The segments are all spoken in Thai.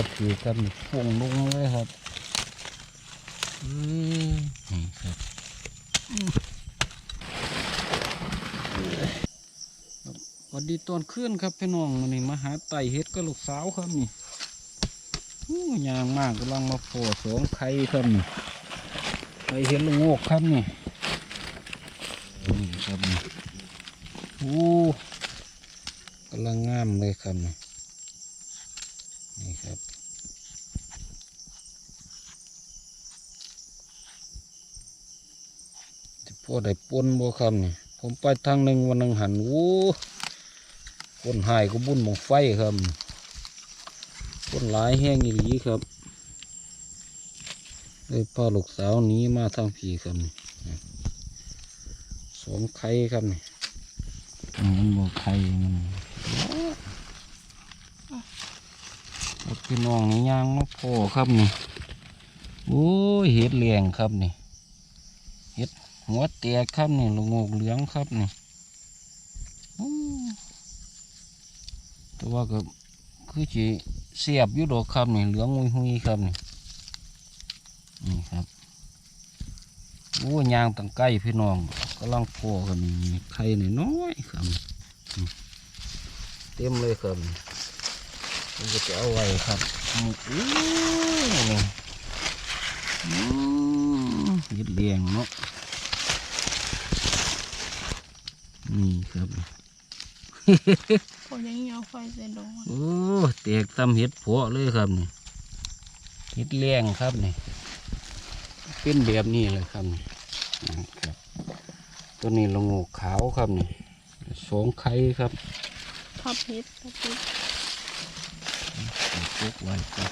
ียดถือกันพุ่งลงเลยครับอืมนี่ครับอืมสวัสดีตอนขึ้นครับพี่น้องวันนี้มาหาไต่เฮ็ดกับลูกสาวครับนี่อู้ยางมากกำลังมาโผล่สองไข่ครับนี่ไข่เห็ดลูกโงกครับนี่นี่ครับนี่อู้กำลังงามเลยครับนี่ครับ จะ พอได้ปนบ่ครับนี่ผมไปทางหนึ่งวันหนึ่งหันโอ้คนหายก็บุญมองไฟครับคนหลายแห้งอีหลีครับเลยพาลูกสาวนี้มาทางผีครับนี่สองไข่ครับนี่มันบอกไข่มันพี่น้องนี่ย่างมาพอครับนี่โอ้ยเห็ดเลียงครับนี่หั วแตกครับนี่ลูกงกเหลืองครับนี่ต่ว่าก็คือจีเสียบยู่ดอกครับนี่เหลืองหุยหุยครับนี่นี่ครับโอ้ยางตั้งใกล้พี่น้องกำลังโผล่กันนี่มีไข่น้อยครับนี่เต็มเลยครับนี่ผมก็จะเอาไว้ครับอู้นี่อืดเลียงเนาะ นี่ครับพอยังเอาไฟใส่ดงโอ้แตกตำเห็ดเพาะเลยครับนี่เห็ดแรงครับนี่เป็นแบบนี้เลยครับนี่นะครับตัวนี้ละโงกขาวครับนี่สองไข่ครับพับเพชรพับเพชรปลูกไว้ครับ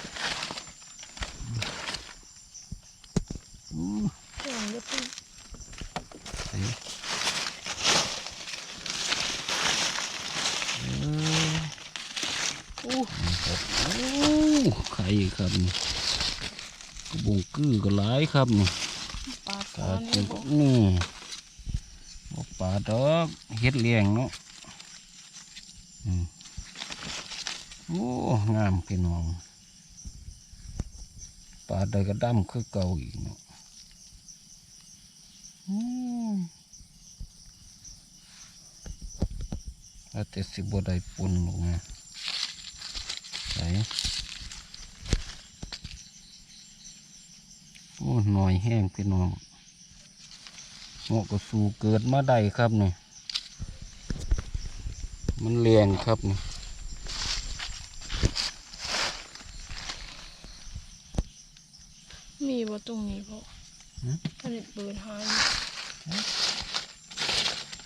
อืม เครื่องเล็บพึ่ง ไข่เออ อู้ นี่ครับโอ้ไข่ ครับนี่กระบงกือก็หลายครับนี่ปลาปตอลานนี่ก็บอกนี่บ่ปลาดอกเฮ็ดเลี้ยงเนาะอืมโอ้งามพี่น้องปลาใดก็ดำคือเก่าอีกเนาะอืมแล้วแต่สิบ่ได้ปนลงมาใส่ อ้หน่อยแห้งพี่น้องเหมาะกับสู่เกิดมาได้ครับนี่มันเลียงครับนี่มีบ่ตรงนี้พอผลิตเปิดหาย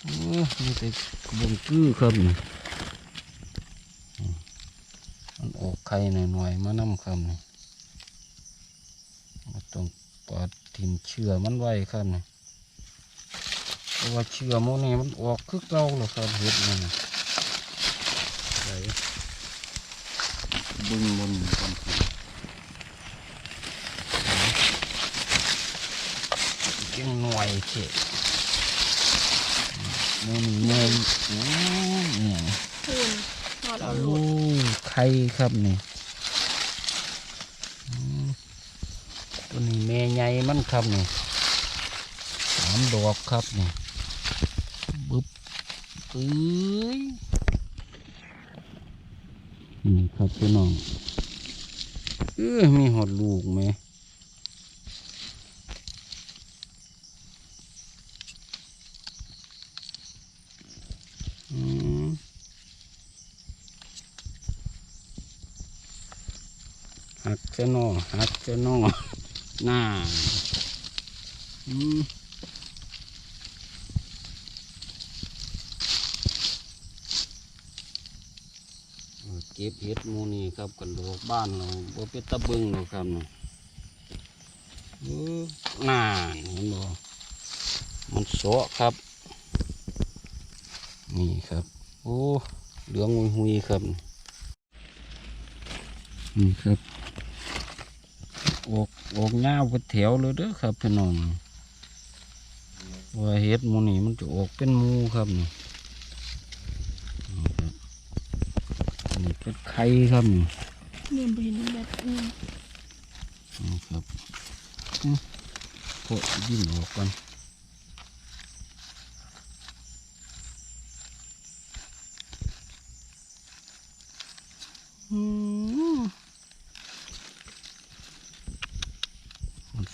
เออมีแต่กระบงกื้อครับนี่อืมมันออกไข่หน่อยๆมานำครับนี่มาต้อง ปาดทิ่มเชื่อมันไว้ครับนี่เพราะว่าเชื่อโมนี่มันออกคือเก่าแล้วครับเห็ดมันน่ะไหนดึงบนกันครับจังหน่วยเฉะมือนี้เงยโอ้เนี่ยพูนนอดเอาโอ้ไข่ครับนี่อืมตัวนี้แม่ใหญ่ มันครับนี่สามดอกครับนี่บึ๊บเอ้ยนี่ครับพี่น้องเออมีหอดลูกไหมอืมหักเจ้าหนอหักเจ้าหนอ น้าอืมเออเก็บเห็ดหมูนี่ครับกันโดกบ้านเราบ่เป็นตะบึงหรอกครับนี่เออหน้าเห็นบ่มันโสะครับ นี่ครับ โอ้เหลืองหุยหุยๆครับ นี่ครับ ออกออกเงาวไปแถวเลยเด้อครับพี่น้องว่าเห็ดหมูนี่มันจะออกเป็นหมูครับนี่นี่ครับนี่เป็นไข่ครับนี่เนี่ยไปเห็นแบบนี้นี่ครับอืมพอยิ่งออกกันอืม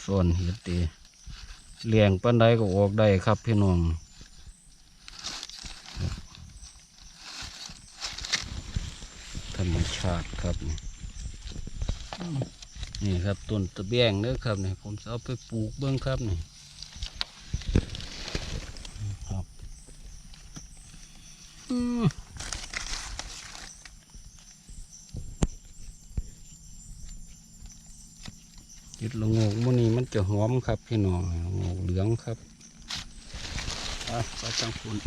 มันซ่อนเห็ดเตเลี้ยงปันใดก็ออกได้ครับพี่น้องธรรมชาติครับ นี่ครับต้นตะเบียงเด้อครับนี่ผมจะเอาไปปลูกเบื้องครับนี่นี่ครับอืมจิตละโงกมันนี้มัน จะหอมครับพี่น้องเหลืองครับไปจังคุณ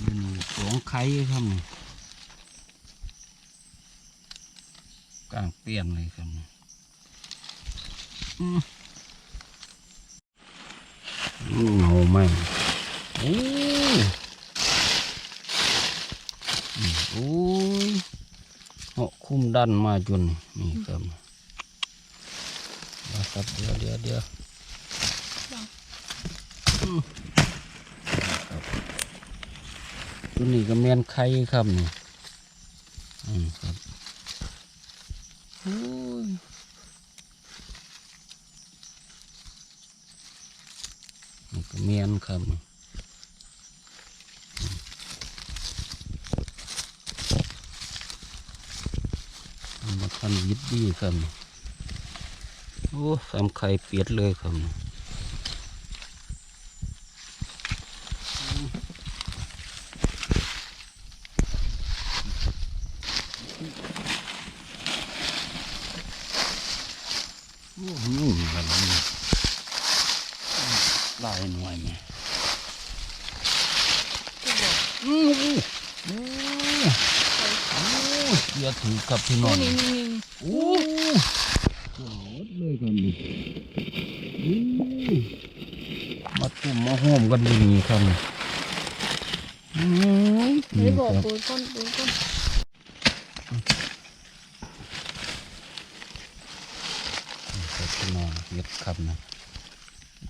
เมนูสองไข่ ครับกลางเปลี่ยนเลยครับเงาไหมโอ้อืมโอ้ยเหาะคุ้มดันมาจนนี่ครับนะครับเดี๋ยวเดี๋ยวเดี๋ยว ตัวนี้ก็แมนไข่ครับนี่อืมครับโอ้ยนี่ก็แมนครับนี่อืมาคันวิดดีครับนี่โอ้สามไข่เปียดเลยครับนี่ โอ้ยุ่งกันนี่ลายหน่อยไหมอู้หูอู้ หูเสียถือกับพี่น้องนี่นี่นี่โอ้โหเลยกันนี่อู้มาตุ่มมาห่มกันอยู่นี่ครับนี่อืมไม่นี่บอกครับปูก้นปูก้นครับพี่น้องเห็ดครับนะ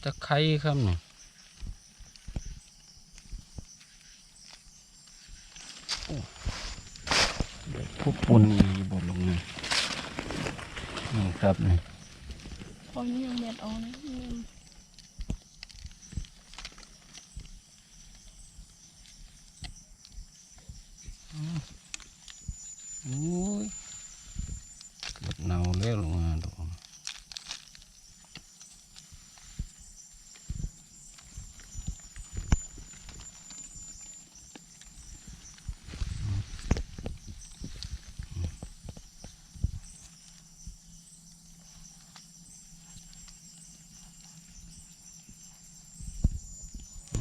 จะไข่ครับนะโอ้เดี๋ยวพวกปุ่ นนี่บดลงนี่นี่ครับนี่พอนี้ยังแบดออกนะนี่โอ้ยเกิดเน่าแล้วลงมาดอก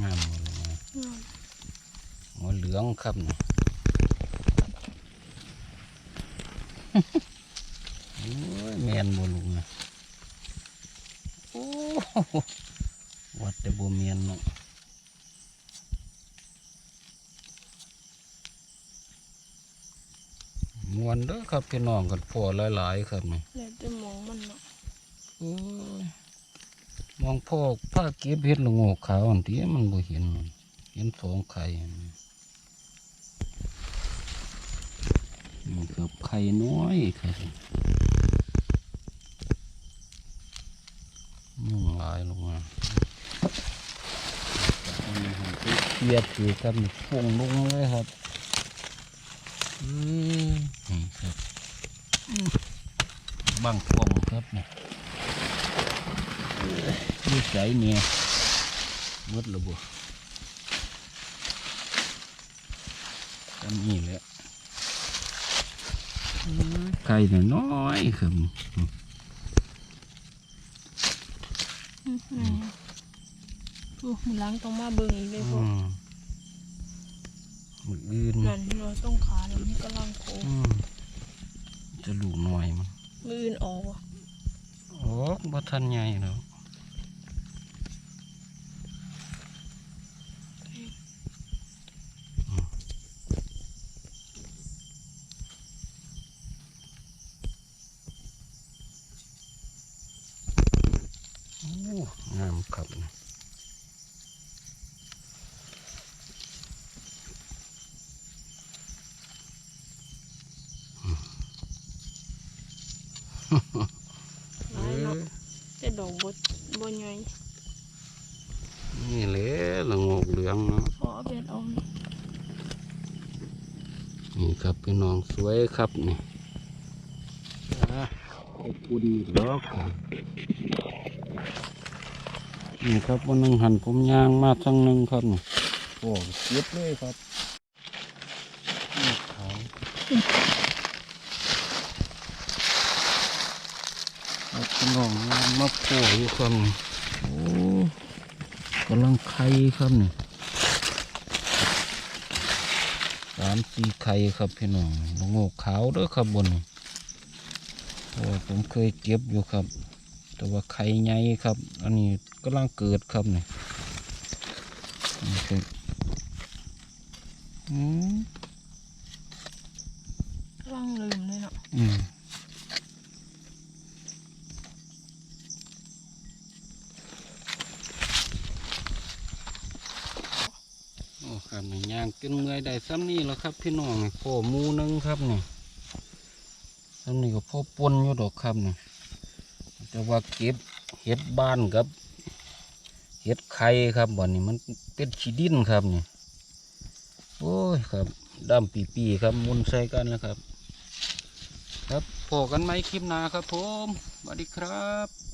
งามหมดเลย งาม หัวเหลืองครับนี่โอ้ยแมนบ่ลุงนะโอ้โหวัดแต่บ่แมนเนาะมวนเด้อครับพี่น้องกันพอหลายๆครับนี่แล้วจะมองมันเนาะโอ้ยมองพ่อผ้าเก็บเห็ดละโงกขาวอันที่มันบ่เห็นมันเห็นสองไข่อันนี้นี่ ครับไข่น้อยครับยุ่งลายลงมาเคลียร์ถือครับนี่พุ่งลงเลยครับอือนี่ครับบังพวงครับเนี่นี่ใสเนี่ยหมดและบ่กันนี่แหละ ไก่น้อยๆครับอืมนี่อู้มือล้างต้องมาเบิ่งอีกเลยพวอืกมมืออื่นนั่นเราต้องขาแล้วมันกำลังโคอืมจะลูกหน่อยมันมืออื่นออกว่ะโอ้บ่ทันใหญ่แล้วโอ้งามครับนะ เอร้ายเนาะอแต่ดอกบดบดใหญ่นี่แหละละโงกเหลืองเนาะพอเอาเบ็ดเอานี่ครับพี่น้องสวยครับนี่อะขอบคุณดอกนี่ครับวันหนึงหันผมยางมาทั้งหนึ่งครับนี่โอ้เก็บเลยครับนี่เขาครับ พี่น้องยางมาโผล่อยู่ครับนี่โอ้กำลังไข่ครับนี่สามสี่ไข่ครับพี่น้องลงโงกขาวเด้อครับบนนี้เพราะว่าผมเคยเก็บอยู่ครับ แต่ว่าไข่ใหญ่ครับ อันนี้กำลังเกิดครับนี่นี่ครับอืมกำลังลืมเลยเนาะอืม ครับนี่ย่างกินเมื่อยได้ซ้ำนี่แล้วครับ พี่น้องนี่พ่อมูนึงครับนี่ซ้ำนี่ก็พ่อปนอยู่ดอกครับนี่แต่ว่าเก็บเห็ดบ้านครับเห็ดไข่ครับบ่อนนี้มันเป็นขี้ดินครับนี่โอ้ยครับดำปีปีครับมุนใส่กันแล้วครับ ครับพอกันไหมคลิปหน้าครับผมสวัสดีครับ